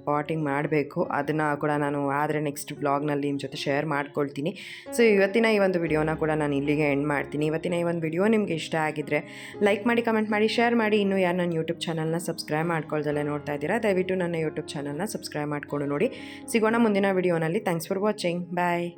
ಪಾಟಿಂಗ್ ಮಾಡಬೇಕು. ಅದನ್ನು ಕೂಡ ನಾನು ಆದರೆ ನೆಕ್ಸ್ಟ್ ಬ್ಲಾಗ್ನಲ್ಲಿ ನಿಮ್ಮ ಜೊತೆ ಶೇರ್ ಮಾಡ್ಕೊಳ್ತೀನಿ. ಸೊ ಇವತ್ತಿನ ಈ ಒಂದು ವಿಡಿಯೋನ ಕೂಡ ನಾನು ಇಲ್ಲಿಗೆ ಎಂಡ್ ಮಾಡ್ತೀನಿ. ಇವತ್ತಿನ ಈ ಒಂದು ವಿಡಿಯೋ ನಿಮಗೆ ಇಷ್ಟ ಆಗಿದ್ರೆ ಲೈಕ್ ಮಾಡಿ ಕಮೆಂಟ್ ಮಾಡಿ ಶೇರ್ ಮಾಡಿ. ಇನ್ನೂ ಯಾರು ನನ್ನ ಯೂಟ್ಯೂಬ್ ಚಾನಲ್ನ ಸಬ್ಸ್ಕ್ರೈಬ್ ಮಾಡ್ಕೊಳ್ದಲ್ಲೇ ನೋಡ್ತಾ ಇದ್ದೀರಾ, ದಯವಿಟ್ಟು ನನ್ನ ಯೂಟ್ಯೂಬ್ ಚಾನಲ್ನ ಸಬ್ಸ್ಕ್ರೈಬ್ ಮಾಡಿಕೊಂಡು ನೋಡಿ. ಸಿಗೋಣ ಮುಂದಿನ ವಿಡಿಯೋನಲ್ಲಿ ಥ್ಯಾಂಕ್ಸ್ ಫಾರ್ ವಾಚಿಂಗ್ ಬಾಯ್